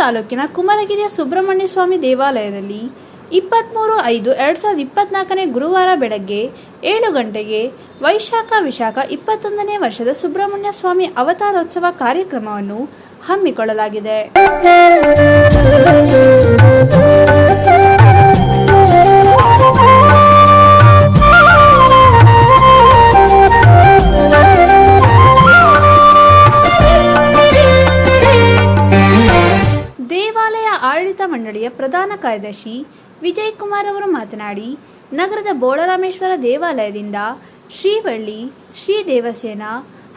ತಾಲೂಕಿನ ಕುಮಾರಗಿರಿಯ ಸುಬ್ರಹ್ಮಣ್ಯ ಸ್ವಾಮಿ ದೇವಾಲಯದಲ್ಲಿ ಇಪ್ಪತ್ತ್ಮೂರು ಐದು ಎರಡು ಸಾವಿರದ ಇಪ್ಪತ್ನಾಲ್ಕನೇ ಗುರುವಾರ ಬೆಳಗ್ಗೆ ಏಳು ಗಂಟೆಗೆ ವೈಶಾಖ ವಿಶಾಖ ಇಪ್ಪತ್ತೊಂದನೇ ವರ್ಷದ ಸುಬ್ರಹ್ಮಣ್ಯ ಸ್ವಾಮಿ ಅವತಾರೋತ್ಸವ ಕಾರ್ಯಕ್ರಮವನ್ನು ಹಮ್ಮಿಕೊಳ್ಳಲಾಗಿದೆ. ಆಡಳಿತ ಮಂಡಳಿಯ ಪ್ರಧಾನ ಕಾರ್ಯದರ್ಶಿ ವಿಜಯ್ ಕುಮಾರ್ ಅವರು ಮಾತನಾಡಿ, ನಗರದ ಬೋಳರಾಮೇಶ್ವರ ದೇವಾಲಯದಿಂದ ಶ್ರೀವಳ್ಳಿ ಶ್ರೀ ದೇವಸೇನ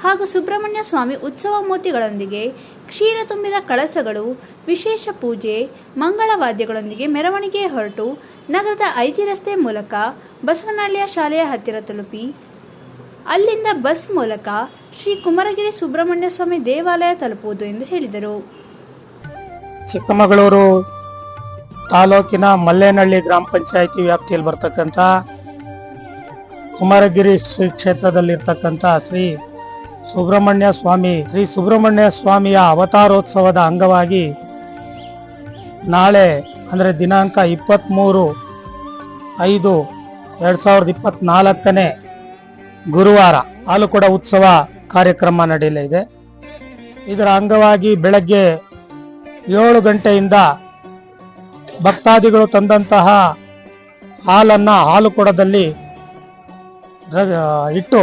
ಹಾಗೂ ಸುಬ್ರಹ್ಮಣ್ಯ ಸ್ವಾಮಿ ಉತ್ಸವ ಮೂರ್ತಿಗಳೊಂದಿಗೆ ಕ್ಷೀರ ತುಂಬಿದ ಕಳಸಗಳು, ವಿಶೇಷ ಪೂಜೆ ಮಂಗಳವಾದ್ಯಗಳೊಂದಿಗೆ ಮೆರವಣಿಗೆ ಹೊರಟು ನಗರದ ಐಜಿ ರಸ್ತೆ ಮೂಲಕ ಬಸವನಹಳ್ಳಿಯ ಶಾಲೆಯ ಹತ್ತಿರ ತಲುಪಿ, ಅಲ್ಲಿಂದ ಬಸ್ ಮೂಲಕ ಶ್ರೀ ಕುಮಾರಗಿರಿ ಸುಬ್ರಹ್ಮಣ್ಯ ಸ್ವಾಮಿ ದೇವಾಲಯ ತಲುಪುವುದು ಎಂದು ಹೇಳಿದರು. ಚಿಕ್ಕಮಗಳೂರು ತಾಲೂಕಿನ ಮಲ್ಲೇನಹಳ್ಳಿ ಗ್ರಾಮ ಪಂಚಾಯಿತಿ ವ್ಯಾಪ್ತಿಯಲ್ಲಿ ಬರ್ತಕ್ಕಂಥ ಕುಮಾರಗಿರಿ ಶ್ರೀ ಕ್ಷೇತ್ರದಲ್ಲಿರ್ತಕ್ಕಂಥ ಶ್ರೀ ಸುಬ್ರಹ್ಮಣ್ಯ ಸ್ವಾಮಿ, ಶ್ರೀ ಸುಬ್ರಹ್ಮಣ್ಯ ಸ್ವಾಮಿಯ ಅವತಾರೋತ್ಸವದ ಅಂಗವಾಗಿ ನಾಳೆ ಅಂದರೆ ದಿನಾಂಕ ಇಪ್ಪತ್ತ್ಮೂರು ಐದು ಎರಡು ಸಾವಿರದ ಇಪ್ಪತ್ತ್ನಾಲ್ಕನೇ ಗುರುವಾರ ಹಾಲುಕೊಡ ಉತ್ಸವ ಕಾರ್ಯಕ್ರಮ ನಡೆಯಲಿದೆ ಇದರ ಅಂಗವಾಗಿ ಬೆಳಗ್ಗೆ ಏಳು ಗಂಟೆಯಿಂದ ಭಕ್ತಾದಿಗಳು ತಂದಂತಹ ಹಾಲನ್ನು ಹಾಲು ಕೊಡದಲ್ಲಿ ಇಟ್ಟು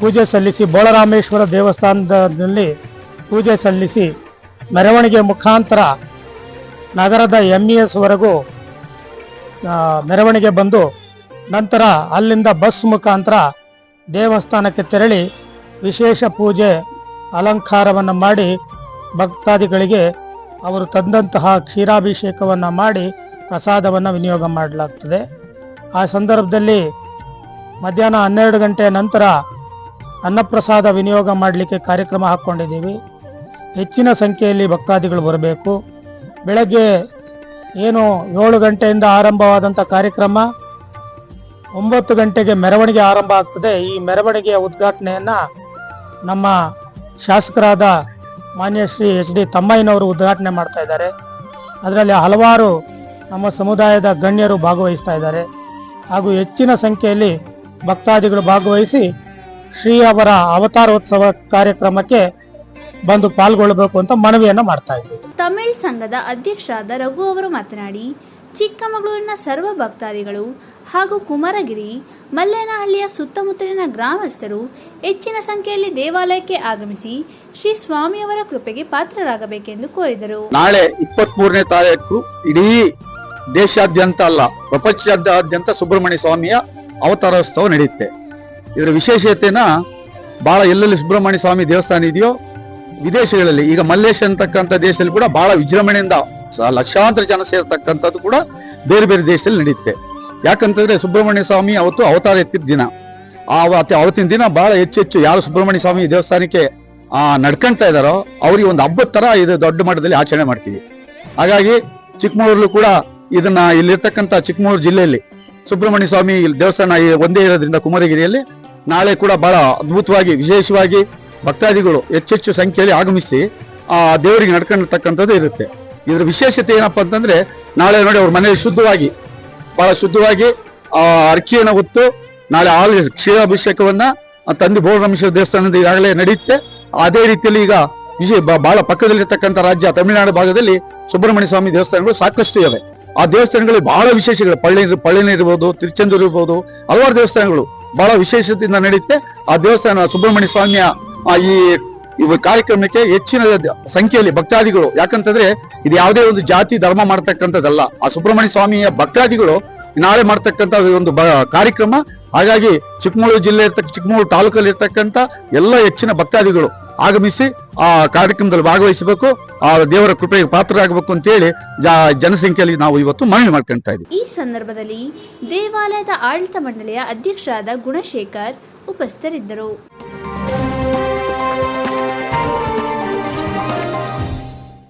ಪೂಜೆ ಸಲ್ಲಿಸಿ ಬೋಳರಾಮೇಶ್ವರ ದೇವಸ್ಥಾನದಲ್ಲಿ ಪೂಜೆ ಸಲ್ಲಿಸಿ ಮೆರವಣಿಗೆ ಮುಖಾಂತರ ನಗರದ ಎಂ ಇ ಎಸ್ವರೆಗೂ ಆ, ಮೆರವಣಿಗೆ ಬಂದು ನಂತರ ಅಲ್ಲಿಂದ ಬಸ್ ಮುಖಾಂತರ ದೇವಸ್ಥಾನಕ್ಕೆ ತೆರಳಿ ವಿಶೇಷ ಪೂಜೆ ಅಲಂಕಾರವನ್ನು ಮಾಡಿ ಭಕ್ತಾದಿಗಳಿಗೆ ಅವರು ತಂದಂತಹ ಕ್ಷೀರಾಭಿಷೇಕವನ್ನು ಮಾಡಿ ಪ್ರಸಾದವನ್ನು ವಿನಿಯೋಗ ಮಾಡಲಾಗ್ತದೆ. ಆ ಸಂದರ್ಭದಲ್ಲಿ ಮಧ್ಯಾಹ್ನ ಹನ್ನೆರಡು ಗಂಟೆ ನಂತರ ಅನ್ನಪ್ರಸಾದ ವಿನಿಯೋಗ ಮಾಡಲಿಕ್ಕೆ ಕಾರ್ಯಕ್ರಮ ಹಾಕ್ಕೊಂಡಿದ್ದೀವಿ. ಹೆಚ್ಚಿನ ಸಂಖ್ಯೆಯಲ್ಲಿ ಭಕ್ತಾದಿಗಳು ಬರಬೇಕು. ಬೆಳಗ್ಗೆ ಏನು ಏಳು ಗಂಟೆಯಿಂದ ಆರಂಭವಾದಂಥ ಕಾರ್ಯಕ್ರಮ ಒಂಬತ್ತು ಗಂಟೆಗೆ ಮೆರವಣಿಗೆ ಆರಂಭ ಆಗ್ತದೆ. ಈ ಮೆರವಣಿಗೆಯ ಉದ್ಘಾಟನೆಯನ್ನು ನಮ್ಮ ಶಾಸಕರಾದ ಮಾನ್ಯ ಶ್ರೀ ಎಚ್ ಡಿ ತಮ್ಮಯ್ಯನವರು ಉದ್ಘಾಟನೆ ಮಾಡ್ತಾ ಇದ್ದಾರೆ. ಅದರಲ್ಲಿ ಹಲವಾರು ನಮ್ಮ ಸಮುದಾಯದ ಗಣ್ಯರು ಭಾಗವಹಿಸ್ತಾ ಇದ್ದಾರೆ. ಹಾಗೂ ಹೆಚ್ಚಿನ ಸಂಖ್ಯೆಯಲ್ಲಿ ಭಕ್ತಾದಿಗಳು ಭಾಗವಹಿಸಿ ಶ್ರೀ ಅವರ ಅವತಾರೋತ್ಸವ ಕಾರ್ಯಕ್ರಮಕ್ಕೆ ಬಂದು ಪಾಲ್ಗೊಳ್ಳಬೇಕು ಅಂತ ಮನವಿಯನ್ನು ಮಾಡ್ತಾ ಇದ್ದೀವಿ. ತಮಿಳ್ ಸಂಘದ ಅಧ್ಯಕ್ಷರಾದ ರಘು ಅವರು ಮಾತನಾಡಿ ಚಿಕ್ಕಮಗಳೂರಿನ ಸರ್ವ ಭಕ್ತಾದಿಗಳು ಹಾಗೂ ಕುಮಾರಗಿರಿ, ಮಲ್ಲೇನಹಳ್ಳಿಯ ಸುತ್ತಮುತ್ತಲಿನ ಗ್ರಾಮಸ್ಥರು ಹೆಚ್ಚಿನ ಸಂಖ್ಯೆಯಲ್ಲಿ ದೇವಾಲಯಕ್ಕೆ ಆಗಮಿಸಿ ಶ್ರೀ ಸ್ವಾಮಿಯವರ ಕೃಪೆಗೆ ಪಾತ್ರರಾಗಬೇಕೆಂದು ಕೋರಿದರು. ನಾಳೆ ಇಪ್ಪತ್ತ್ ಮೂರನೇ ತಾರೀಕು ಇಡೀ ದೇಶಾದ್ಯಂತ ಅಲ್ಲ ಪ್ರಪಂಚಾದ್ಯಂತ ಸುಬ್ರಹ್ಮಣ್ಯ ಸ್ವಾಮಿಯ ಅವತಾರೋತ್ಸವ ನಡೆಯುತ್ತೆ. ಇದರ ವಿಶೇಷತೆನ ಬಹಳ ಎಲ್ಲೆಲ್ಲಿ ಸುಬ್ರಹ್ಮಣ್ಯ ಸ್ವಾಮಿ ದೇವಸ್ಥಾನ ಇದೆಯೋ ವಿದೇಶಗಳಲ್ಲಿ, ಈಗ ಮಲ್ಲೇಶ್ ಅಂತಕ್ಕಂಥ ದೇಶದಲ್ಲಿ ಕೂಡ ಬಹಳ ವಿಜೃಂಭಣೆಯಿಂದ ಲಕ್ಷಾಂತರ ಜನ ಸೇರ್ತಕ್ಕಂಥದ್ದು ಕೂಡ ಬೇರೆ ಬೇರೆ ದೇಶದಲ್ಲಿ ನಡೆಯುತ್ತೆ ಯಾಕಂತಂದ್ರೆ ಸುಬ್ರಹ್ಮಣ್ಯ ಸ್ವಾಮಿ ಅವತ್ತು ಅವತಾರ ಎತ್ತಿದ ದಿನ. ಆ ಅವತ್ತು- ಅವತ್ತಿನ ದಿನ ಬಹಳ ಹೆಚ್ಚು ಹೆಚ್ಚು ಯಾರು ಸುಬ್ರಹ್ಮಣ್ಯ ಸ್ವಾಮಿ ದೇವಸ್ಥಾನಕ್ಕೆ, ಆ, ನಡ್ಕೊಂತಾ ಇದಾರೋ ಅವ್ರಿಗೆ ಒಂದು ಹಬ್ಬದ ತರ ಇದು ದೊಡ್ಡ ಮಟ್ಟದಲ್ಲಿ ಆಚರಣೆ ಮಾಡ್ತೀವಿ. ಹಾಗಾಗಿ ಚಿಕ್ಕಮಗಳೂರಲ್ಲೂ ಕೂಡ ಇದನ್ನ ಇಲ್ಲಿರ್ತಕ್ಕಂಥ ಚಿಕ್ಕಮಗಳೂರು ಜಿಲ್ಲೆಯಲ್ಲಿ ಸುಬ್ರಹ್ಮಣ್ಯ ಸ್ವಾಮಿ ದೇವಸ್ಥಾನ ಒಂದೇ ಇರೋದ್ರಿಂದ ಕುಮಾರಗಿರಿಯಲ್ಲಿ ನಾಳೆ ಕೂಡ ಬಹಳ ಅದ್ಭುತವಾಗಿ ವಿಶೇಷವಾಗಿ ಭಕ್ತಾದಿಗಳು ಹೆಚ್ಚೆಚ್ಚು ಸಂಖ್ಯೆಯಲ್ಲಿ ಆಗಮಿಸಿ ಆ ದೇವರಿಗೆ ನಡ್ಕೊಂಡಿರ್ತಕ್ಕಂಥದ್ದು ಇರುತ್ತೆ. ಇದ್ರ ವಿಶೇಷತೆ ಏನಪ್ಪ ಅಂತಂದ್ರೆ, ನಾಳೆ ನೋಡಿ ಅವ್ರ ಮನೆಯಲ್ಲಿ ಶುದ್ಧವಾಗಿ, ಬಹಳ ಶುದ್ಧವಾಗಿ ಆ ಅರ್ಕಿಯನ್ನು ಹೊತ್ತು ನಾಳೆ ಆಲ್ ಕ್ಷೀರಾಭಿಷೇಕವನ್ನ ತಂದೆ ಬೋಳರಾಮೇಶ್ವರ ದೇವಸ್ಥಾನದ ಈಗಾಗಲೇ ನಡೆಯುತ್ತೆ. ಅದೇ ರೀತಿಯಲ್ಲಿ ಈಗ ವಿಶೇಷ ಬಹಳ ಪಕ್ಕದಲ್ಲಿರ್ತಕ್ಕಂಥ ರಾಜ್ಯ ತಮಿಳುನಾಡು ಭಾಗದಲ್ಲಿ ಸುಬ್ರಹ್ಮಣ್ಯ ಸ್ವಾಮಿ ದೇವಸ್ಥಾನಗಳು ಸಾಕಷ್ಟು ಇವೆ. ಆ ದೇವಸ್ಥಾನಗಳಲ್ಲಿ ಬಹಳ ವಿಶೇಷಗಳು. ಪಳ್ಳಿ ಪಳ್ಳಿನ ಇರ್ಬೋದು, ತಿರುಚೆಂದೂರು ಇರ್ಬೋದು, ಹಲವಾರು ದೇವಸ್ಥಾನಗಳು ಬಹಳ ವಿಶೇಷತೆಯಿಂದ ನಡೆಯುತ್ತೆ. ಆ ದೇವಸ್ಥಾನ ಸುಬ್ರಹ್ಮಣ್ಯ ಸ್ವಾಮಿಯ ಈ ಕಾರ್ಯಕ್ರಮಕ್ಕೆ ಹೆಚ್ಚಿನ ಸಂಖ್ಯೆಯಲ್ಲಿ ಭಕ್ತಾದಿಗಳು. ಯಾಕಂತಂದ್ರೆ ಇದು ಯಾವುದೇ ಒಂದು ಜಾತಿ ಧರ್ಮ ಮಾಡ್ತಕ್ಕಂಥದ್ದಲ್ಲ. ಆ ಸುಬ್ರಹ್ಮಣ್ಯ ಸ್ವಾಮಿಯ ಭಕ್ತಾದಿಗಳು ನಾಳೆ ಮಾಡ್ತಕ್ಕಂಥ ಒಂದು ಬ- ಕಾರ್ಯಕ್ರಮ. ಹಾಗಾಗಿ ಚಿಕ್ಕಮಗಳೂರು ಜಿಲ್ಲೆ ಇರ್ತಕ್ಕ ಚಿಕ್ಕಮಗಳೂರು ತಾಲೂಕಲ್ಲಿ ಇರ್ತಕ್ಕಂಥ ಎಲ್ಲ ಹೆಚ್ಚಿನ ಭಕ್ತಾದಿಗಳು ಆಗಮಿಸಿ ಆ ಕಾರ್ಯಕ್ರಮದಲ್ಲಿ ಭಾಗವಹಿಸಬೇಕು. ಆ ದೇವರ ಕೃಪೆಗೆ ಪಾತ್ರರಾಗಬೇಕು ಅಂತೇಳಿ ಜ- ಜನಸಂಖ್ಯೆಯಲ್ಲಿ ನಾವು ಇವತ್ತು ಮನವಿ ಮಾಡ್ಕೊಳ್ತಾ ಇದ್ದೀವಿ. ಈ ಸಂದರ್ಭದಲ್ಲಿ ದೇವಾಲಯದ ಆಡಳಿತ ಮಂಡಳಿಯ ಅಧ್ಯಕ್ಷರಾದ ಗುಣಶೇಖರ್ ಉಪಸ್ಥಿತರಿದ್ದರು.